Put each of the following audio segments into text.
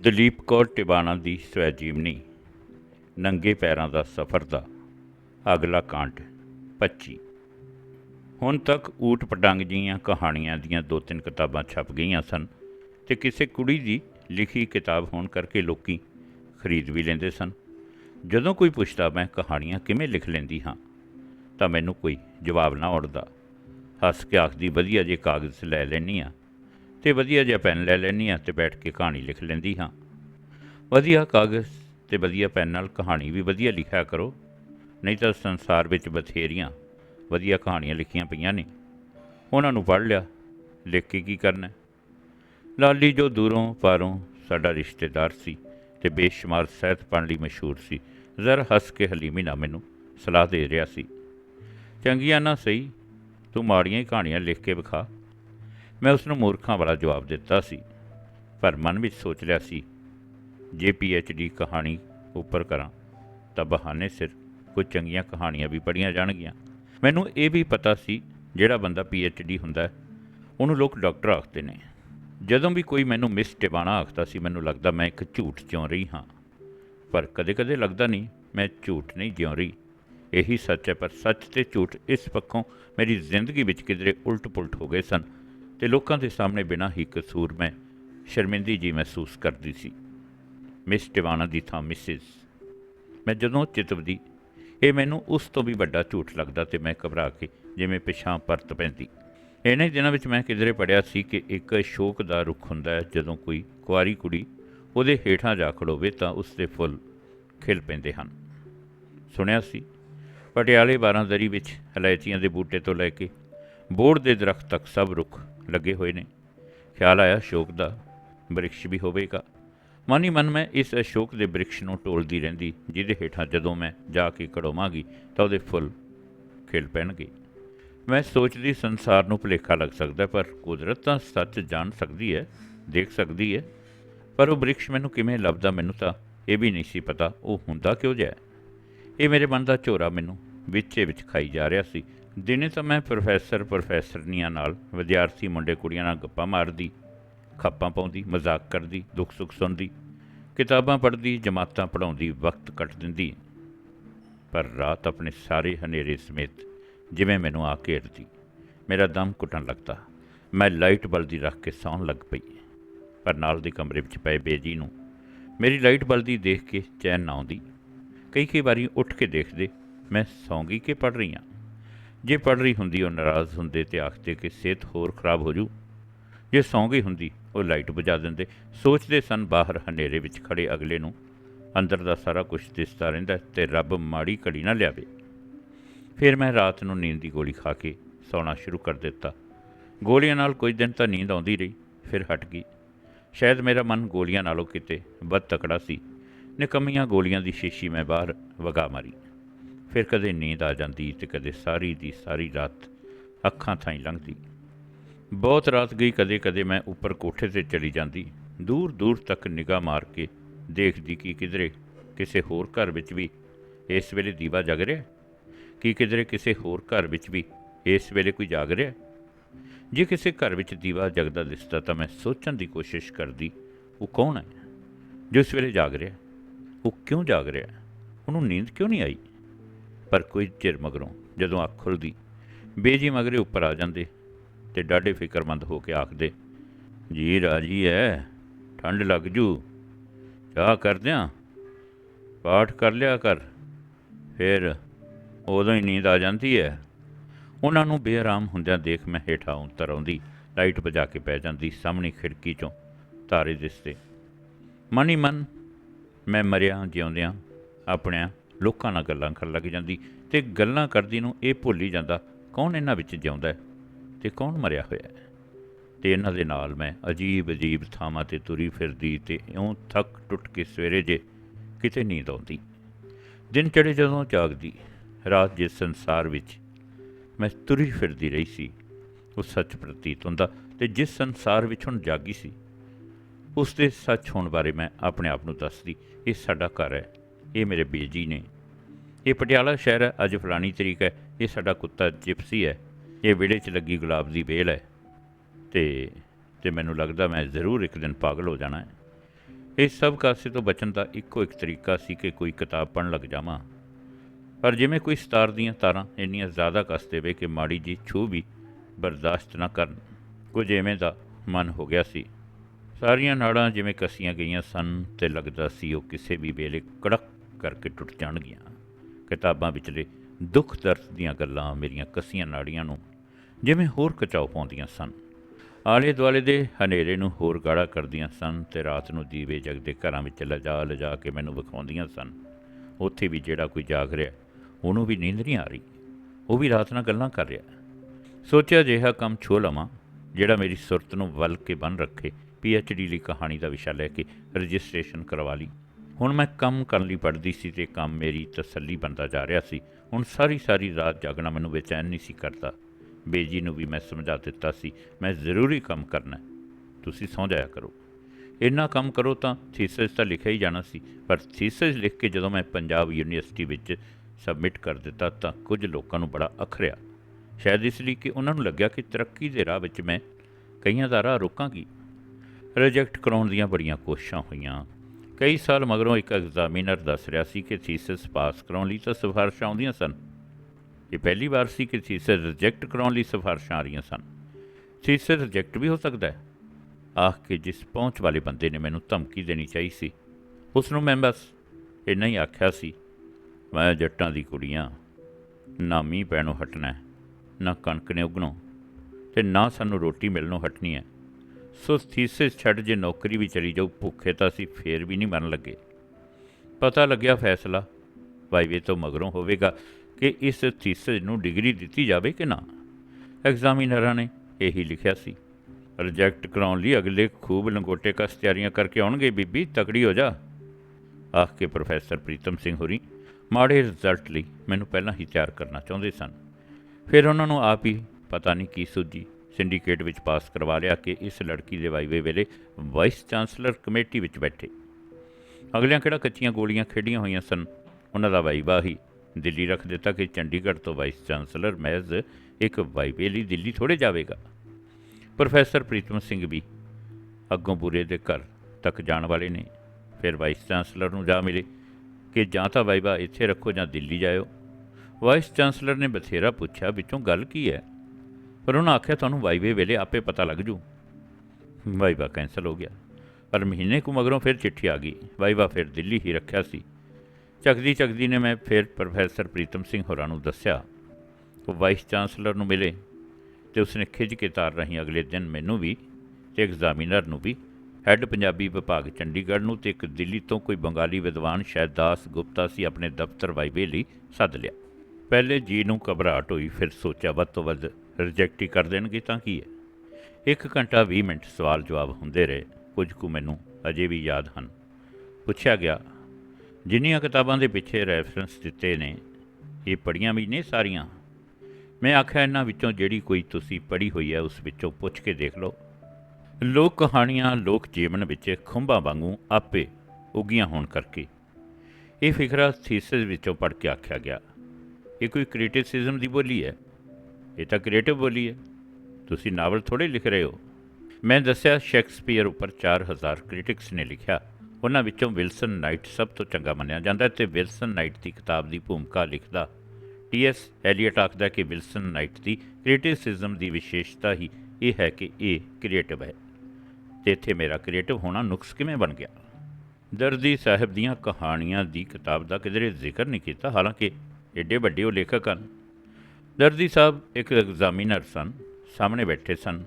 ਦਲੀਪ ਕੌਰ ਟਿਵਾਣਾ ਦੀ ਸਵੈ ਜੀਵਨੀ ਨੰਗੇ ਪੈਰਾਂ ਦਾ ਸਫ਼ਰ ਦਾ ਅਗਲਾ ਕਾਂਡ 25 ਹੁਣ ਤੱਕ ਊਟ ਪਟੰਗ ਜੀਆਂ ਕਹਾਣੀਆਂ ਦੀਆਂ ਦੋ ਤਿੰਨ ਕਿਤਾਬਾਂ ਛਪ ਗਈਆਂ ਸਨ ਤੇ ਕਿਸੇ ਕੁੜੀ ਦੀ ਲਿਖੀ ਕਿਤਾਬ ਹੋਣ ਕਰਕੇ ਲੋਕੀ ਖਰੀਦ ਵੀ ਲੈਂਦੇ ਸਨ। ਜਦੋਂ ਕੋਈ ਪੁੱਛਦਾ, ਮੈਂ ਕਹਾਣੀਆਂ ਕਿਵੇਂ ਲਿਖ ਲੈਂਦੀ ਹਾਂ? ਤਾਂ ਮੈਨੂੰ ਕੋਈ ਜਵਾਬ ਨਾ ਉੜਦਾ। ਹੱਸ ਕੇ ਆਖਦੀ, ਵਧੀਆ ਜੇ ਕਾਗਜ਼ ਲੈ ਲੈਂਦੀ ਆ ਤੇ ਵਧੀਆ ਜਿਹਾ ਪੈਨ ਲੈ ਲੈਂਦੀ ਆ ਤੇ ਬੈਠ ਕੇ ਕਹਾਣੀ ਲਿਖ ਲੈਂਦੀ ਹਾਂ। ਵਧੀਆ ਕਾਗਜ਼ ਤੇ ਵਧੀਆ ਪੈਨ ਨਾਲ ਕਹਾਣੀ ਵੀ ਵਧੀਆ ਲਿਖਿਆ ਕਰੋ। ਨਹੀਂ ਤਾਂ ਸੰਸਾਰ ਵਿੱਚ ਬਥੇਰੀਆਂ ਵਧੀਆ ਕਹਾਣੀਆਂ ਲਿਖੀਆਂ ਪਈਆਂ ਨੇ। ਉਹਨਾਂ ਨੂੰ ਪੜ੍ਹ ਲਿਆ, ਲਿਖ ਕੇ ਕੀ ਕਰਨਾ ਲਾਲੀ ਜੋ ਦੂਰੋਂ ਪਾਰੋਂ ਸਾਡਾ ਰਿਸ਼ਤੇਦਾਰ ਸੀ ਤੇ ਬੇਸ਼ੁਮਾਰ ਸਹਿਤ ਪੜ੍ਹਨ ਲਈ ਮਸ਼ਹੂਰ ਸੀ, ਜ਼ਰ ਹੱਸ ਕੇ ਹਲੀਮੀ ਨਾਲ ਮੈਨੂੰ ਸਲਾਹ ਦੇ ਰਿਹਾ ਸੀ। ਚੰਗੀਆਂ ਨਾ ਸਹੀ, ਤੂੰ ਮਾੜੀਆਂ ਹੀ ਕਹਾਣੀਆਂ ਲਿਖ ਕੇ ਵਿਖਾ। ਮੈਂ ਉਸ ਨੂੰ ਮੂਰਖਾਂ ਵਾਲਾ ਜਵਾਬ ਦਿੱਤਾ ਸੀ, ਪਰ ਮਨ ਵਿੱਚ ਸੋਚ ਰਿਹਾ ਸੀ, ਜੇ ਡੀ ਕਹਾਣੀ ਉੱਪਰ ਕਰਾਂ, ਤਾਂ ਬਹਾਨੇ ਸਿਰ ਕੁਝ ਚੰਗੀਆਂ ਕਹਾਣੀਆਂ ਵੀ ਪੜ੍ਹੀਆਂ ਜਾਣਗੀਆਂ। ਮੈਨੂੰ ਇਹ ਵੀ ਪਤਾ ਸੀ, ਜਿਹੜਾ ਬੰਦਾ ਡੀ ਹੁੰਦਾ ਹੈ, ਉਹਨੂੰ ਲੋਕ ਡਾਕਟਰ ਆਖਦੇ ਨੇ। ਜਦੋਂ ਵੀ ਕੋਈ ਮੈਨੂੰ ਮਿਸ ਟਿਵਾਣਾ ਆਖਦਾ ਸੀ, ਮੈਨੂੰ ਲੱਗਦਾ ਮੈਂ ਇੱਕ ਝੂਠ ਜਿਉਂ ਰਹੀ ਹਾਂ। ਪਰ ਕਦੇ-ਕਦੇ ਲੱਗਦਾ ਨਹੀਂ, ਮੈਂ ਝੂਠ ਨਹੀਂ ਜਿਉਂ ਰਹੀ। ਇਹੀ ਸੱਚ ਹੈ, ਪਰ ਸੱਚ ਤੇ ਝੂਠ ਇਸ ਪੱਖੋਂ ਮੇਰੀ ਜ਼ਿੰਦਗੀ ਵਿੱਚ ਕਿਧਰੇ ਉਲਟ-ਪੁਲਟ ਹੋ ਗਏ ਸਨ। ਤੇ ਲੋਕਾਂ ਦੇ ਸਾਹਮਣੇ ਬਿਨਾਂ ਹੀ ਕਸੂਰ ਮੈਂ ਸ਼ਰਮਿੰਦੀ ਜੀ ਮਹਿਸੂਸ ਕਰਦੀ ਸੀ। ਮਿਸ ਟਿਵਾਣਾ ਦੀ ਥਾਂ ਮਿਸਿਸ ਮੈਂ ਜਦੋਂ ਚਿਤਵਦੀ, ਇਹ ਮੈਨੂੰ ਉਸ ਤੋਂ ਵੀ ਵੱਡਾ ਝੂਠ ਲੱਗਦਾ ਤੇ ਮੈਂ ਘਬਰਾ ਕੇ ਜਿਵੇਂ ਪਿਛਾਂ ਪਰਤ ਪੈਂਦੀ। ਇਹਨਾਂ ਦਿਨਾਂ ਵਿੱਚ ਮੈਂ ਕਿਧਰੇ ਪੜਿਆ ਸੀ ਕਿ ਇੱਕ ਸ਼ੋਕ ਦਾ ਰੁੱਖ ਹੁੰਦਾ ਹੈ। ਜਦੋਂ ਕੋਈ ਕੁਆਰੀ ਕੁੜੀ ਉਹਦੇ ਹੇਠਾਂ ਜਾ ਖੜੋਵੇ ਤਾਂ ਉਸ ਦੇ ਫੁੱਲ ਖਿਲ ਪੈਂਦੇ ਹਨ। ਸੁਣਿਆ ਸੀ, ਪਟਿਆਲੇ ਬਾਰਾਂਦਰੀ ਵਿੱਚ ਇਲਾਇਚੀਆਂ ਦੇ ਬੂਟੇ ਤੋਂ ਲੈ ਕੇ ਬੋੜ ਦੇ ਦਰਖਤ ਤੱਕ ਸਭ ਰੁੱਖ ਲੱਗੇ ਹੋਏ ਨੇ। ਖਿਆਲ ਆਇਆ ਅਸ਼ੋਕ ਦਾ, ਬ੍ਰਿਕਸ਼ ਵੀ ਹੋਵੇਗਾ। ਮਨ ਹੀ ਮਨ ਮੈਂ ਇਸ ਅਸ਼ੋਕ ਦੇ ਬ੍ਰਿਕਸ਼ ਨੂੰ ਟੋਲਦੀ ਰਹਿੰਦੀ, ਜਿਹਦੇ ਹੇਠਾਂ ਜਦੋਂ ਮੈਂ ਜਾ ਕੇ ਕੜੋਵਾਂਗੀ ਤਾਂ ਉਹਦੇ ਫੁੱਲ ਖਿਲ ਪੈਣਗੇ। ਮੈਂ ਸੋਚਦੀ ਸੰਸਾਰ ਨੂੰ ਭੁਲੇਖਾ ਲੱਗ ਸਕਦਾ, ਪਰ ਕੁਦਰਤ ਤਾਂ ਸੱਚ ਜਾਣ ਸਕਦੀ ਹੈ, ਦੇਖ ਸਕਦੀ ਹੈ। ਪਰ ਉਹ ਬ੍ਰਿਕਸ਼ ਮੈਨੂੰ ਕਿਵੇਂ ਲੱਭਦਾ ਮੈਨੂੰ ਤਾਂ ਇਹ ਵੀ ਨਹੀਂ ਸੀ ਪਤਾ, ਉਹ ਹੁੰਦਾ ਕਿਉਂ ਜਿਹਾ? ਇਹ ਮੇਰੇ ਮਨ ਦਾ ਝੋਰਾ ਮੈਨੂੰ ਵਿੱਚੇ ਵਿੱਚ ਖਾਈ ਜਾ ਰਿਹਾ ਸੀ। ਦਿਨੇ ਤਾਂ ਮੈਂ ਪ੍ਰੋਫੈਸਰ ਪ੍ਰੋਫੈਸਰਨੀਆਂ ਨਾਲ, ਵਿਦਿਆਰਥੀ ਮੁੰਡੇ ਕੁੜੀਆਂ ਨਾਲ ਗੱਪਾਂ ਮਾਰਦੀ, ਖੱਪਾਂ ਪਾਉਂਦੀ, ਮਜ਼ਾਕ ਕਰਦੀ, ਦੁੱਖ ਸੁੱਖ ਸੁਣਦੀ, ਕਿਤਾਬਾਂ ਪੜ੍ਹਦੀ, ਜਮਾਤਾਂ ਪੜ੍ਹਾਉਂਦੀ, ਵਕਤ ਕੱਟ ਦਿੰਦੀ। ਪਰ ਰਾਤ ਆਪਣੇ ਸਾਰੇ ਹਨੇਰੇ ਸਮੇਤ ਜਿਵੇਂ ਮੈਨੂੰ ਆ ਘੇਰਦੀ ਮੇਰਾ ਦਮ ਘੁੱਟਣ ਲੱਗਦਾ। ਮੈਂ ਲਾਈਟ ਬਲਦੀ ਰੱਖ ਕੇ ਸੌਣ ਲੱਗ ਪਈ। ਪਰ ਨਾਲ ਦੇ ਕਮਰੇ ਵਿੱਚ ਪਏ ਬੇਜੀ ਨੂੰ ਮੇਰੀ ਲਾਈਟ ਬਲਦੀ ਦੇਖ ਕੇ ਚੈਨ ਨਾ ਆਉਂਦੀ। ਕਈ ਕਈ ਵਾਰੀ ਉੱਠ ਕੇ ਦੇਖਦੇ, ਮੈਂ ਸੌਂਗੀ ਕਿ ਪੜ ਰਹੀ ਹਾਂ ਜੇ ਪੜ ਰਹੀ ਹੁੰਦੀ, ਉਹ ਨਾਰਾਜ਼ ਹੁੰਦੇ ਤੇ ਆਖਦੇ ਕਿ ਸਿਹਤ ਹੋਰ ਖਰਾਬ ਹੋ ਜੂ। ਜੇ ਸੌਂ ਗਈ ਹੁੰਦੀ, ਉਹ ਲਾਈਟ ਬੁਝਾ ਦਿੰਦੇ। ਸੋਚਦੇ ਸਨ ਬਾਹਰ ਹਨੇਰੇ ਵਿੱਚ ਖੜੇ ਅਗਲੇ ਨੂੰ, ਅੰਦਰ ਦਾ ਸਾਰਾ ਕੁਝ ਦਿਸਦਾ ਰਹਿੰਦਾ ਹੈ ਤੇ ਰੱਬ ਮਾੜੀ ਘੜੀ ਨਾ ਲਿਆਵੇ। ਫਿਰ ਮੈਂ ਰਾਤ ਨੂੰ ਨੀਂਦ ਦੀ ਗੋਲੀ ਖਾ ਕੇ ਸੌਣਾ ਸ਼ੁਰੂ ਕਰ ਦਿੱਤਾ। ਗੋਲੀਆਂ ਨਾਲ ਕੁਝ ਦਿਨ ਤਾਂ ਨੀਂਦ ਆਉਂਦੀ ਰਹੀ, ਫਿਰ ਹਟ ਗਈ। ਸ਼ਾਇਦ ਮੇਰਾ ਮਨ ਗੋਲੀਆਂ ਨਾਲੋਂ ਕਿਤੇ ਵੱਧ ਤਕੜਾ ਸੀ। ਨਿਕੰਮੀਆਂ ਗੋਲੀਆਂ ਦੀ ਸ਼ੀਸ਼ੀ ਮੈਂ ਬਾਹਰ ਵਗਾ ਮਾਰੀ। ਫਿਰ ਕਦੇ ਨੀਂਦ ਆ ਜਾਂਦੀ ਤੇ ਕਦੇ ਸਾਰੀ ਦੀ ਸਾਰੀ ਰਾਤ ਅੱਖਾਂ ਥਾਈ ਲੰਘਦੀ। ਬਹੁਤ ਰਾਤ ਗਈ, ਕਦੇ ਕਦੇ ਮੈਂ ਉੱਪਰ ਕੋਠੇ ਤੇ ਚਲੀ ਜਾਂਦੀ। ਦੂਰ ਦੂਰ ਤੱਕ ਨਿਗਾਹ ਮਾਰ ਕੇ ਦੇਖਦੀ ਕਿ ਕਿਧਰੇ ਕਿਸੇ ਹੋਰ ਘਰ ਵਿੱਚ ਵੀ ਇਸ ਵੇਲੇ ਦੀਵਾ ਜਗ ਰਿਹਾ ਹੈ? ਕੀ ਕਿਧਰੇ ਕਿਸੇ ਹੋਰ ਘਰ ਵਿੱਚ ਵੀ ਇਸ ਵੇਲੇ ਕੋਈ ਜਾਗ ਰਿਹਾ ਜੇ ਕਿਸੇ ਘਰ ਵਿੱਚ ਦੀਵਾ ਜਗਦਾ ਦਿਸਦਾ ਤਾਂ ਮੈਂ ਸੋਚਣ ਦੀ ਕੋਸ਼ਿਸ਼ ਕਰਦੀ, ਉਹ ਕੌਣ ਹੈ? ਜੋ ਇਸ ਵੇਲੇ ਜਾਗ ਰਿਹਾ ਉਹ ਕਿਉਂ ਜਾਗ ਰਿਹਾ ਉਹਨੂੰ ਨੀਂਦ ਕਿਉਂ ਨਹੀਂ ਆਈ? ਪਰ ਕੁਝ ਚਿਰ ਮਗਰੋਂ ਜਦੋਂ ਅੱਖ ਖੁੱਲਦੀ, ਬੇਜੀ ਮਗਰੇ ਉੱਪਰ ਆ ਜਾਂਦੇ ਤੇ ਡਾਢੇ ਫਿਕਰਮੰਦ ਹੋ ਕੇ ਆਖਦੇ, ਜੀ ਰਾਜੀ ਐ ਠੰਡ ਲੱਗ ਜੂ। ਚਾਹ ਕਰਦਿਆਂ ਪਾਠ ਕਰ ਲਿਆ ਕਰ। ਫਿਰ ਉਦੋਂ ਹੀ ਨੀਂਦ ਆ ਜਾਂਦੀ ਹੈ ਉਹਨਾਂ ਨੂੰ ਬੇਆਰਾਮ ਹੁੰਦਿਆਂ ਦੇਖ ਮੈਂ ਹੇਠਾਂ ਉਤਰ ਆਉਂਦੀ, ਲਾਈਟ ਬੁਝਾ ਕੇ ਪੈ ਜਾਂਦੀ ਸਾਹਮਣੀ ਖਿੜਕੀ ਚੋਂ ਤਾਰੇ ਦਿਸਦੇ। ਮਨ ਹੀ ਮਨ, ਮੈਂ ਮਰਿਆ ਜਿਉਂਦਿਆਂ, ਆਪਣਿਆਂ ਲੋਕਾਂ ਨਾਲ ਗੱਲਾਂ ਕਰਨ ਲੱਗ ਜਾਂਦੀ ਤੇ ਗੱਲਾਂ ਕਰਦੀ ਨੂੰ ਇਹ ਭੁੱਲ ਹੀ ਜਾਂਦਾ, ਕੌਣ ਇਹਨਾਂ ਵਿੱਚ ਜਿਉਂਦਾ ਹੈ ਤੇ ਕੌਣ ਮਰਿਆ ਹੋਇਆ ਹੈ? ਤੇ ਇਹਨਾਂ ਦੇ ਨਾਲ ਮੈਂ ਅਜੀਬ ਅਜੀਬ ਥਾਵਾਂ ਤੇ ਤੁਰੀ ਫਿਰਦੀ ਤੇ ਇਉਂ ਥੱਕ ਟੁੱਟ ਕੇ ਸਵੇਰੇ ਜੇ ਕਿਤੇ ਨੀਂਦ ਆਉਂਦੀ। ਦਿਨ ਚੜੇ ਜਦੋਂ ਜਾਗਦੀ, ਰਾਤ ਜਿਸ ਸੰਸਾਰ ਵਿੱਚ ਮੈਂ ਤੁਰੀ ਫਿਰਦੀ ਰਹੀ ਸੀ, ਉਹ ਸੱਚ ਪ੍ਰਤੀਤ ਹੁੰਦਾ ਤੇ ਜਿਸ ਸੰਸਾਰ ਵਿੱਚ ਹੁਣ ਜਾਗੀ ਸੀ, ਉਸ ਦੇ ਸੱਚ ਹੋਣ ਬਾਰੇ ਮੈਂ ਆਪਣੇ ਆਪ ਨੂੰ ਦੱਸਦੀ, ਇਹ ਸਾਡਾ ਘਰ ਹੈ। ਇਹ ਮੇਰੇ ਬੀਜੀ ਨੇ। ਇਹ ਪਟਿਆਲਾ ਸ਼ਹਿਰ ਹੈ, ਅੱਜ ਫਲਾਣੀ ਤਰੀਕ ਹੈ। ਇਹ ਸਾਡਾ ਕੁੱਤਾ ਜਿਪਸੀ ਹੈ। ਇਹ ਵਿਹੜੇ 'ਚ ਲੱਗੀ ਗੁਲਾਬ ਦੀ ਵੇਲ ਹੈ। ਤੇ ਤੇ ਮੈਨੂੰ ਲੱਗਦਾ ਮੈਂ ਜ਼ਰੂਰ ਇੱਕ ਦਿਨ ਪਾਗਲ ਹੋ ਜਾਣਾ ਹੈ। ਇਸ ਸਭ ਕਾਸੇ ਤੋਂ ਬਚਣ ਦਾ ਇੱਕੋ ਇੱਕ ਤਰੀਕਾ ਸੀ ਕਿ ਕੋਈ ਕਿਤਾਬ ਪੜ੍ਹਨ ਲੱਗ ਜਾਵਾਂ। ਪਰ ਜਿਵੇਂ ਕੋਈ ਸਤਾਰ ਦੀਆਂ ਤਾਰਾਂ ਇੰਨੀਆਂ ਜ਼ਿਆਦਾ ਕੱਸ ਦੇਵੇ ਕਿ ਮਾੜੀ ਜੀ ਛੂ ਵੀ ਬਰਦਾਸ਼ਤ ਨਾ ਕਰਨ, ਕੁਝ ਐਵੇਂ ਦਾ ਮਨ ਹੋ ਗਿਆ ਸੀ। ਸਾਰੀਆਂ ਨਾੜਾਂ ਜਿਵੇਂ ਕਸੀਆਂ ਗਈਆਂ ਸਨ ਤੇ ਲੱਗਦਾ ਸੀ ਉਹ ਕਿਸੇ ਵੀ ਵੇਲੇ ਕੜਕ ਕਰਕੇ ਟੁੱਟ ਜਾਣਗੀਆਂ। ਕਿਤਾਬਾਂ ਵਿਚਲੇ ਦੁੱਖ ਦਰਦ ਦੀਆਂ ਗੱਲਾਂ ਮੇਰੀਆਂ ਕਸੀਆਂ ਨਾੜੀਆਂ ਨੂੰ ਜਿਵੇਂ ਹੋਰ ਕਚਾਉ ਪਾਉਂਦੀਆਂ ਸਨ। ਆਲੇ ਦੁਆਲੇ ਦੇ ਹਨੇਰੇ ਨੂੰ ਹੋਰ ਗਾੜਾ ਕਰਦੀਆਂ ਸਨ ਤੇ ਰਾਤ ਨੂੰ ਦੀਵੇ ਜਗਦੇ ਘਰਾਂ ਵਿੱਚ ਲਜਾ ਲਜਾ ਕੇ ਮੈਨੂੰ ਵਿਖਾਉਂਦੀਆਂ ਸਨ। ਉੱਥੇ ਵੀ ਜਿਹੜਾ ਕੋਈ ਜਾਗ ਰਿਹਾ, ਉਹਨੂੰ ਵੀ ਨੀਂਦ ਨਹੀਂ ਆ ਰਹੀ। ਉਹ ਵੀ ਰਾਤ ਨਾਲ ਗੱਲਾਂ ਕਰ ਰਿਹਾ। ਸੋਚਿਆ ਜਿਹਾ ਕੰਮ ਛੋ ਲਵਾਂ, ਜਿਹੜਾ ਮੇਰੀ ਸੁਰਤ ਨੂੰ ਵਲ ਕੇ ਬੰਨ ਰੱਖੇ ਡੀ ਲਈ ਕਹਾਣੀ ਦਾ ਵਿਸ਼ਾ ਲੈ ਕੇ ਰਜਿਸਟ੍ਰੇਸ਼ਨ ਕਰਵਾ ਲਈ। ਹੁਣ ਮੈਂ ਕੰਮ ਕਰਨ ਲਈ ਪੜ੍ਹਦੀ ਸੀ ਤੇ ਕੰਮ ਮੇਰੀ ਤਸੱਲੀ ਬਣਦਾ ਜਾ ਰਿਹਾ ਸੀ। ਹੁਣ ਸਾਰੀ ਸਾਰੀ ਰਾਤ ਜਾਗਣਾ ਮੈਨੂੰ ਬੇਚੈਨ ਨਹੀਂ ਸੀ ਕਰਦਾ। ਬੇਜੀ ਨੂੰ ਵੀ ਮੈਂ ਸਮਝਾ ਦਿੱਤਾ ਸੀ, ਮੈਂ ਜ਼ਰੂਰੀ ਕੰਮ ਕਰਨਾ ਤੁਸੀਂ ਸੌਂ ਜਾਇਆ ਕਰੋ। ਇੰਨਾ ਕੰਮ ਕਰੋ ਤਾਂ ਥੀਸਿਸ ਤਾਂ ਲਿਖਿਆ ਹੀ ਜਾਣਾ ਸੀ, ਪਰ ਥੀਸਿਸ ਲਿਖ ਕੇ ਜਦੋਂ ਮੈਂ ਪੰਜਾਬ ਯੂਨੀਵਰਸਿਟੀ ਵਿੱਚ ਸਬਮਿਟ ਕਰ ਦਿੱਤਾ ਤਾਂ ਕੁਝ ਲੋਕਾਂ ਨੂੰ ਬੜਾ ਅਖਰਿਆ। ਸ਼ਾਇਦ ਇਸ ਲਈ ਕਿ ਉਹਨਾਂ ਨੂੰ ਲੱਗਿਆ ਕਿ ਤਰੱਕੀ ਦੇ ਰਾਹ ਵਿੱਚ ਮੈਂ ਕਈਆਂ ਦਾ ਰਾਹ ਰੋਕਾਂਗੀ। ਰਿਜੈਕਟ ਕਰਾਉਣ ਦੀਆਂ ਬੜੀਆਂ ਕੋਸ਼ਿਸ਼ਾਂ ਹੋਈਆਂ। ਕਈ ਸਾਲ ਮਗਰੋਂ ਇੱਕ ਐਗਜ਼ਾਮੀਨਰ ਦੱਸ ਰਿਹਾ ਸੀ ਕਿ ਥੀਸਿਸ ਪਾਸ ਕਰਾਉਣ ਲਈ ਤਾਂ ਸਿਫਾਰਸ਼ਾਂ ਆਉਂਦੀਆਂ ਸਨ। ਇਹ ਪਹਿਲੀ ਵਾਰ ਸੀ ਕਿ ਥੀਸਿਸ ਰਿਜੈਕਟ ਕਰਾਉਣ ਲਈ ਸਿਫਾਰਸ਼ਾਂ ਆ ਰਹੀਆਂ ਸਨ। ਥੀਸਿਸ ਰਿਜੈਕਟ ਵੀ ਹੋ ਸਕਦਾ ਹੈ। ਆਖ ਕੇ ਜਿਸ ਪਹੁੰਚ ਵਾਲੇ ਬੰਦੇ ਨੇ ਮੈਨੂੰ ਧਮਕੀ ਦੇਣੀ ਚਾਹੀ ਸੀ ਉਸ ਨੂੰ ਮੈਂ ਬਸ ਇੰਨਾ ਹੀ ਆਖਿਆ ਸੀ, ਮੈਂ ਜੱਟਾਂ ਦੀ ਕੁੜੀਆਂ, ਨਾ ਮੀਂਹ ਪੈਣੋਂ ਹਟਣਾ ਨਾ ਕਣਕ ਨੇ ਉਗਣੋਂ ਤੇ ਨਾ ਸਾਨੂੰ ਰੋਟੀ ਮਿਲਣੋਂ ਹਟਣੀ ਹੈ। ਸੋ ਥੀਸਿਸ ਛੱਡ ਜੇ ਨੌਕਰੀ ਵੀ ਚਲੀ ਜਾਊ, ਭੁੱਖੇ ਤਾਂ ਅਸੀਂ ਫੇਰ ਵੀ ਨਹੀਂ ਮਰਨ ਲੱਗੇ। ਪਤਾ ਲੱਗਿਆ ਫੈਸਲਾ ਵਾਈਵੇ ਤੋਂ ਮਗਰੋਂ ਹੋਵੇਗਾ ਕਿ ਇਸ ਥੀਸਿਸ ਨੂੰ ਡਿਗਰੀ ਦਿੱਤੀ ਜਾਵੇ ਕਿ ਨਾ। ਐਗਜ਼ਾਮੀਨਰਾਂ ਨੇ ਇਹੀ ਲਿਖਿਆ ਸੀ। ਰਿਜੈਕਟ ਕਰਾਉਣ ਲਈ ਅਗਲੇ ਖੂਬ ਲੰਗੋਟੇ ਕਸ ਤਿਆਰੀਆਂ ਕਰਕੇ ਆਉਣਗੇ, ਬੀਬੀ, ਤਕੜੀ ਹੋ ਜਾ। ਆਖ ਕੇ ਪ੍ਰੋਫੈਸਰ ਪ੍ਰੀਤਮ ਸਿੰਘ ਹੋਰੀ ਮਾੜੇ ਰਿਜ਼ਲਟ ਲਈ ਮੈਨੂੰ ਪਹਿਲਾਂ ਹੀ ਤਿਆਰ ਕਰਨਾ ਚਾਹੁੰਦੇ ਸਨ। ਫਿਰ ਉਹਨਾਂ ਨੂੰ ਆਪ ਹੀ ਪਤਾ ਨਹੀਂ ਕੀ ਸੂਝੀ। ਸਿੰਡੀਕੇਟ ਵਿੱਚ ਪਾਸ ਕਰਵਾ ਲਿਆ ਕਿ ਇਸ ਲੜਕੀ ਦੇ ਵਾਈਵੇ ਵੇਲੇ ਵਾਈਸ ਚਾਂਸਲਰ ਕਮੇਟੀ ਵਿੱਚ ਬੈਠੇ। ਅਗਲਿਆਂ ਕਿਹੜਾ ਕੱਚੀਆਂ ਗੋਲੀਆਂ ਖੇਡੀਆਂ ਹੋਈਆਂ ਸਨ? ਉਹਨਾਂ ਦਾ ਵਾਈਵਾ ਹੀ ਦਿੱਲੀ ਰੱਖ ਦਿੱਤਾ ਕਿ ਚੰਡੀਗੜ੍ਹ ਤੋਂ ਵਾਈਸ ਚਾਂਸਲਰ ਮਹਿਜ਼ ਇੱਕ ਵਾਈਵੇ ਲਈ ਦਿੱਲੀ ਥੋੜੇ ਜਾਵੇਗਾ। ਪ੍ਰੋਫੈਸਰ ਪ੍ਰੀਤਮ ਸਿੰਘ ਵੀ ਅੱਗੋਂ ਬੁਰੇ ਦੇ ਘਰ ਤੱਕ ਜਾਣ ਵਾਲੇ ਨੇ। ਫਿਰ ਵਾਈਸ ਚਾਂਸਲਰ ਨੂੰ ਜਾ ਮਿਲੇ ਕਿ ਜਾਂ ਤਾਂ ਵਾਈਵਾ ਇੱਥੇ ਰੱਖੋ ਜਾਂ ਦਿੱਲੀ ਜਾਇਓ। ਵਾਈਸ ਚਾਂਸਲਰ ਨੇ ਬਥੇਰਾ ਪੁੱਛਿਆ, ਵਿੱਚੋਂ ਗੱਲ ਕੀ ਹੈ? ਪਰ ਉਹਨਾਂ ਆਖਿਆ, ਤੁਹਾਨੂੰ ਵਾਈਵੇ ਵੇਲੇ ਆਪੇ ਪਤਾ ਲੱਗ ਜੂ। ਵਾਈਵਾ ਕੈਂਸਲ ਹੋ ਗਿਆ। ਪਰ ਮਹੀਨੇ ਕੁ ਮਗਰੋਂ ਫਿਰ ਚਿੱਠੀ ਆ ਗਈ। ਵਾਈਵਾ ਫਿਰ ਦਿੱਲੀ ਹੀ ਰੱਖਿਆ ਸੀ। ਚੱਕਦੀ ਚੱਕਦੀ ਨੇ ਮੈਂ ਫਿਰ ਪ੍ਰੋਫੈਸਰ ਪ੍ਰੀਤਮ ਸਿੰਘ ਹੋਰਾਂ ਨੂੰ ਦੱਸਿਆ। ਉਹ ਵਾਈਸ ਚਾਂਸਲਰ ਨੂੰ ਮਿਲੇ ਤੇ ਉਸਨੇ ਖਿੱਚ ਕੇ ਤਾਰ ਰਹੀ ਅਗਲੇ ਦਿਨ ਮੈਨੂੰ ਵੀ ਤੇ ਐਗਜ਼ਾਮੀਨਰ ਨੂੰ ਵੀ ਹੈੱਡ ਪੰਜਾਬੀ ਵਿਭਾਗ ਚੰਡੀਗੜ੍ਹ ਨੂੰ ਤੇ ਇੱਕ ਦਿੱਲੀ ਤੋਂ ਕੋਈ ਬੰਗਾਲੀ ਵਿਦਵਾਨ ਸ਼ਹਿਦਾਸ ਗੁਪਤਾ ਸੀ ਆਪਣੇ ਦਫ਼ਤਰ ਵਾਈਵੇ ਲਈ ਸੱਦ ਲਿਆ। ਪਹਿਲੇ ਜੀ ਨੂੰ ਘਬਰਾਹਟ ਹੋਈ, ਫਿਰ ਸੋਚਿਆ ਵੱਧ ਤੋਂ ਵੱਧ ਰਿਜੈਕਟ ਹੀ ਕਰ ਦੇਣਗੇ ਤਾਂ ਕੀ ਹੈ? ਇੱਕ ਘੰਟਾ 20 ਮਿੰਟ ਸਵਾਲ ਜਵਾਬ ਹੁੰਦੇ ਰਹੇ, ਕੁਝ ਕੁ ਮੈਨੂੰ ਅਜੇ ਵੀ ਯਾਦ ਹਨ। ਪੁੱਛਿਆ ਗਿਆ, ਜਿੰਨੀਆਂ ਕਿਤਾਬਾਂ ਦੇ ਪਿੱਛੇ ਰੈਫਰੈਂਸ ਦਿੱਤੇ ਨੇ, ਇਹ ਪੜੀਆਂ ਵੀ ਨੇ ਸਾਰੀਆਂ? ਮੈਂ ਆਖਿਆ, ਇਹਨਾਂ ਵਿੱਚੋਂ ਜਿਹੜੀ ਕੋਈ ਤੁਸੀਂ ਪੜ੍ਹੀ ਹੋਈ ਹੈ, ਉਸ ਵਿੱਚੋਂ ਪੁੱਛ ਕੇ ਦੇਖ ਲਓ। ਲੋਕ ਕਹਾਣੀਆਂ ਲੋਕ ਜੀਵਨ ਵਿੱਚ ਖੁੰਬਾਂ ਵਾਂਗੂ ਆਪੇ ਉਗੀਆਂ ਹੋਣ ਕਰਕੇ, ਇਹ ਫਿਕਰਾ ਥੀਸਿਸ ਵਿੱਚੋਂ ਪੜ੍ਹ ਕੇ ਆਖਿਆ ਗਿਆ, ਇਹ ਕੋਈ ਕ੍ਰਿਟਿਸਿਜ਼ਮ ਦੀ ਬੋਲੀ ਹੈ? ਇਹ ਤਾਂ ਕ੍ਰੀਏਟਿਵ ਬੋਲੀ ਹੈ। ਤੁਸੀਂ ਨਾਵਲ ਥੋੜੇ ਲਿਖ ਰਹੇ ਹੋ। ਮੈਂ ਦੱਸਿਆ ਸ਼ੇਕਸਪੀਅਰ ਉੱਪਰ 4000 ਕ੍ਰਿਟਿਕਸ ਨੇ ਲਿਖਿਆ। ਉਹਨਾਂ ਵਿੱਚੋਂ ਵਿਲਸਨ ਨਾਈਟ ਸਭ ਤੋਂ ਚੰਗਾ ਮੰਨਿਆ ਜਾਂਦਾ ਹੈ ਤੇ ਵਿਲਸਨ ਨਾਈਟ ਦੀ ਕਿਤਾਬ ਦੀ ਭੂਮਿਕਾ ਲਿਖਦਾ। ਟੀਐਸ ਐਲੀਅਟ ਆਖਦਾ ਕਿ ਵਿਲਸਨ ਨਾਈਟ ਦੀ ਕ੍ਰਿਟਿਸਿਜ਼ਮ ਦੀ ਵਿਸ਼ੇਸ਼ਤਾ ਹੀ ਇਹ ਹੈ ਕਿ ਇਹ ਕ੍ਰੀਏਟਿਵ ਹੈ। ਤੇ ਇੱਥੇ ਮੇਰਾ ਕ੍ਰੀਏਟਿਵ ਹੋਣਾ ਨੁਕਸ ਕਿਵੇਂ ਬਣ ਗਿਆ? ਦਰਦੀ ਸਾਹਿਬ ਦੀਆਂ ਕਹਾਣੀਆਂ ਦੀ ਕਿਤਾਬ ਦਾ ਕਿਧਰੇ ਜ਼ਿਕਰ ਨਹੀਂ ਕੀਤਾ, ਹਾਲਾਂਕਿ ਏਡੇ ਵੱਡੇ ਉਹ ਲੇਖਕ ਹਨ। ਦਰਦੀ ਸਾਹਿਬ ਇੱਕ ਐਗਜ਼ਾਮੀਨਰ ਸਨ, ਸਾਹਮਣੇ ਬੈਠੇ ਸਨ।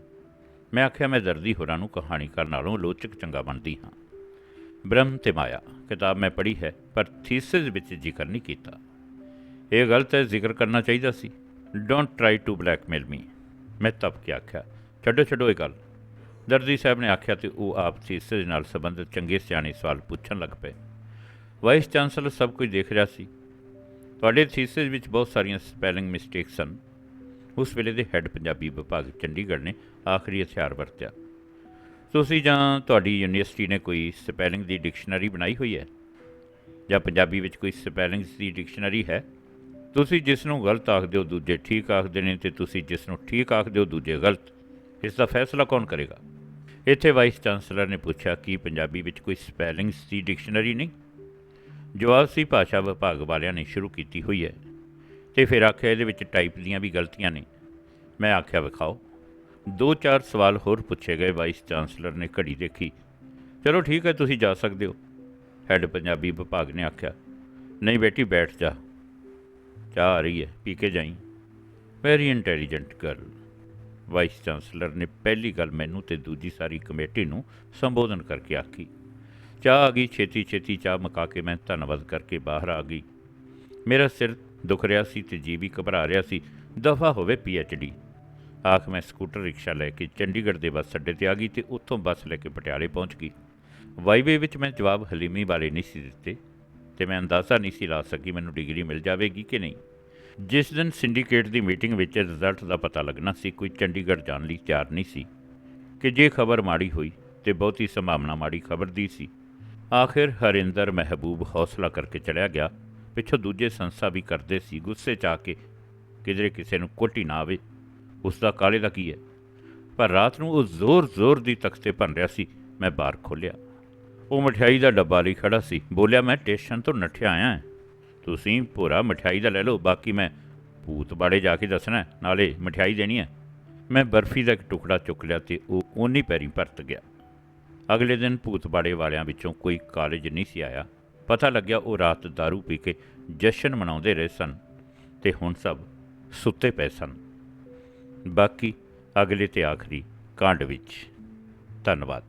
ਮੈਂ ਆਖਿਆ, ਮੈਂ ਦਰਦੀ ਹੋਰਾਂ ਨੂੰ ਕਹਾਣੀਕਾਰ ਨਾਲੋਂ ਲੋਚਕ ਚੰਗਾ ਬਣਦੀ ਹਾਂ। ਬ੍ਰਹਮ ਤੇ ਮਾਇਆ, ਕਿਤਾਬ ਮੈਂ ਪੜ੍ਹੀ ਹੈ, ਪਰ ਥੀਸਿਸ ਵਿੱਚ ਜ਼ਿਕਰ ਨਹੀਂ ਕੀਤਾ। ਇਹ ਗਲਤ ਹੈ, ਜ਼ਿਕਰ ਕਰਨਾ ਚਾਹੀਦਾ ਸੀ। Don't try to blackmail me ਮੈਂ ਤਪ ਕੇ ਆਖਿਆ, ਛੱਡੋ ਛੱਡੋ ਇਹ ਗੱਲ। ਦਰਦੀ ਸਾਹਿਬ ਨੇ ਆਖਿਆ ਤੇ ਉਹ ਆਪ ਥੀਸਿਸ ਨਾਲ ਸੰਬੰਧਿਤ ਚੰਗੇ ਸਿਆਣੇ ਸਵਾਲ ਪੁੱਛਣ ਲੱਗ ਪਏ। ਵਾਈਸ ਚਾਂਸਲਰ ਸਭ ਕੁਝ ਦੇਖ ਰਿਹਾ ਸੀ। ਤੁਹਾਡੇ ਥੀਸਿਸ ਵਿੱਚ ਬਹੁਤ ਸਾਰੀਆਂ ਸਪੈਲਿੰਗ ਮਿਸਟੇਕਸ ਸਨ। ਉਸ ਵੇਲੇ ਦੇ ਹੈੱਡ ਪੰਜਾਬੀ ਵਿਭਾਗ ਚੰਡੀਗੜ੍ਹ ਨੇ ਆਖਰੀ ਹਥਿਆਰ ਵਰਤਿਆ। ਤੁਸੀਂ ਜਾਂ ਤੁਹਾਡੀ ਯੂਨੀਵਰਸਿਟੀ ਨੇ ਕੋਈ ਸਪੈਲਿੰਗ ਦੀ ਡਿਕਸ਼ਨਰੀ ਬਣਾਈ ਹੋਈ ਹੈ? ਜਾਂ ਪੰਜਾਬੀ ਵਿੱਚ ਕੋਈ ਸਪੈਲਿੰਗਸ ਦੀ ਡਿਕਸ਼ਨਰੀ ਹੈ? ਤੁਸੀਂ ਜਿਸ ਨੂੰ ਗਲਤ ਆਖਦੇ ਹੋ ਦੂਜੇ ਠੀਕ ਆਖਦੇ ਨੇ ਤੇ ਤੁਸੀਂ ਜਿਸ ਨੂੰ ਠੀਕ ਆਖਦੇ ਹੋ ਦੂਜੇ ਗਲਤ। ਇਸ ਦਾ ਫੈਸਲਾ ਕੌਣ ਕਰੇਗਾ? ਇੱਥੇ ਵਾਈਸ ਚਾਂਸਲਰ ਨੇ ਪੁੱਛਿਆ, ਕਿ ਪੰਜਾਬੀ ਵਿੱਚ ਕੋਈ ਸਪੈਲਿੰਗਸ ਦੀ ਡਿਕਸ਼ਨਰੀ ਨਹੀਂ? ਜਵਾਬ ਸੀ ਭਾਸ਼ਾ ਵਿਭਾਗ ਵਾਲਿਆਂ ਨੇ ਸ਼ੁਰੂ ਕੀਤੀ ਹੋਈ ਹੈ। ਤੇ ਫਿਰ ਆਖਿਆ ਇਹਦੇ ਵਿੱਚ ਟਾਈਪ ਦੀਆਂ ਵੀ ਗਲਤੀਆਂ ਨੇ। ਮੈਂ ਆਖਿਆ, ਵਿਖਾਓ। ਦੋ ਚਾਰ ਸਵਾਲ ਹੋਰ ਪੁੱਛੇ ਗਏ ਵਾਈਸ ਚਾਂਸਲਰ ਨੇ ਘੜੀ ਦੇਖੀ। ਚਲੋ ਠੀਕ ਹੈ, ਤੁਸੀਂ ਜਾ ਸਕਦੇ ਹੋ। ਹੈੱਡ ਪੰਜਾਬੀ ਵਿਭਾਗ ਨੇ ਆਖਿਆ, ਨਹੀਂ ਬੇਟੀ, ਬੈਠ ਜਾ। ਚਾਹ ਆ ਰਹੀ ਹੈ, ਪੀ ਕੇ ਜਾਈ। Very intelligent girl vice chancellor ਨੇ ਪਹਿਲੀ ਗੱਲ ਮੈਨੂੰ ਤੇ ਦੂਜੀ ਸਾਰੀ ਕਮੇਟੀ ਨੂੰ ਸੰਬੋਧਨ ਕਰਕੇ ਆਖੀ। ਚਾਹ ਆ ਗਈ, ਛੇਤੀ ਛੇਤੀ ਚਾਹ ਮੁਕਾ ਕੇ ਮੈਂ ਧੰਨਵਾਦ ਕਰਕੇ ਬਾਹਰ ਆ ਗਈ। ਮੇਰਾ ਸਿਰ ਦੁਖ ਰਿਹਾ ਸੀ ਤੇ ਜੀ ਵੀ ਘਬਰਾ ਰਿਹਾ ਸੀ। ਦਫਾ ਹੋਵੇ ਡੀ। ਆਖ ਮੈਂ ਸਕੂਟਰ ਰਿਕਸ਼ਾ ਲੈ ਕੇ ਚੰਡੀਗੜ੍ਹ ਦੇ ਬੱਸ ਅੱਡੇ ਤੇ ਆ ਗਈ ਤੇ ਉੱਥੋਂ ਬੱਸ ਲੈ ਕੇ ਪਟਿਆਲੇ ਪਹੁੰਚ ਗਈ। ਵਾਈਵੇ ਵਿੱਚ ਮੈਂ ਜਵਾਬ ਹਲੀਮੀ ਵਾਲੇ ਨਹੀਂ ਸੀ ਦਿੱਤੇ ਤੇ ਮੈਂ ਅੰਦਾਜ਼ਾ ਨਹੀਂ ਸੀ ਲਾ ਸਕੀ ਮੈਨੂੰ ਡਿਗਰੀ ਮਿਲ ਜਾਵੇਗੀ ਕਿ ਨਹੀਂ। ਜਿਸ ਦਿਨ ਸਿੰਡੀਕੇਟ ਦੀ ਮੀਟਿੰਗ ਵਿੱਚ ਰਿਜ਼ਲਟ ਦਾ ਪਤਾ ਲੱਗਣਾ ਸੀ, ਕੋਈ ਚੰਡੀਗੜ੍ਹ ਜਾਣ ਲਈ ਤਿਆਰ ਨਹੀਂ ਸੀ। ਕਿ ਜੇ ਖਬਰ ਮਾੜੀ ਹੋਈ ਤੇ ਬਹੁਤੀ ਸੰਭਾਵਨਾ ਮਾੜੀ ਖਬਰ ਦੀ ਸੀ। ਆਖਿਰ ਹਰਿੰਦਰ ਮਹਿਬੂਬ ਹੌਸਲਾ ਕਰਕੇ ਚਲਿਆ ਗਿਆ। ਪਿੱਛੋਂ ਦੂਜੇ ਸੰਸਾ ਵੀ ਕਰਦੇ ਸੀ, ਗੁੱਸੇ ਚ ਆ ਕੇ ਕਿਧਰੇ ਕਿਸੇ ਨੂੰ ਕੋਟੀ ਨਾ ਆਵੇ। ਉਸ ਦਾ ਕਾਲੇ ਦਾ ਕੀ ਹੈ? ਪਰ ਰਾਤ ਨੂੰ ਉਹ ਜ਼ੋਰ-ਜ਼ੋਰ ਦੀ ਤਖਤੇ ਭੰਨ ਰਿਹਾ ਸੀ। ਮੈਂ ਬਾਹਰ ਖੋਲਿਆ ਉਹ ਮਠਿਆਈ ਦਾ ਡੱਬਾ ਲਈ ਖੜਾ ਸੀ। ਬੋਲਿਆ, ਮੈਂ ਸਟੇਸ਼ਨ ਤੋਂ ਨੱਠਿਆ ਆਇਆ ਹਾਂ। ਤੁਸੀਂ ਪੂਰਾ ਮਠਿਆਈ ਦਾ ਲੈ ਲਓ, ਬਾਕੀ ਮੈਂ ਭੂਤ ਬਾੜੇ ਜਾ ਕੇ ਦੱਸਣਾ ਨਾਲੇ ਮਠਿਆਈ ਦੇਣੀ ਹੈ। ਮੈਂ ਬਰਫੀ ਦਾ ਇੱਕ ਟੁਕੜਾ ਚੁੱਕ ਲਿਆ ਤੇ ਉਹ ਓਨੀ ਪੈਰੀ ਪਰਤ ਗਿਆ। ਅਗਲੇ ਦਿਨ ਭੂਤਬਾੜੇ ਵਾਲਿਆਂ ਵਿੱਚੋਂ ਕੋਈ ਕਾਲਜ ਨਹੀਂ ਸੀ ਆਇਆ। ਪਤਾ ਲੱਗਿਆ ਉਹ ਰਾਤ दारू ਪੀ ਕੇ ਜਸ਼ਨ ਮਨਾਉਂਦੇ ਰਹੇ ਸਨ ਤੇ ਹੁਣ ਸਭ ਸੁੱਤੇ ਪਏ ਸਨ। ਬਾਕੀ ਅਗਲੇ ਤੇ ਆਖਰੀ ਕਾਂਡ ਵਿੱਚ ਧੰਨਵਾਦ।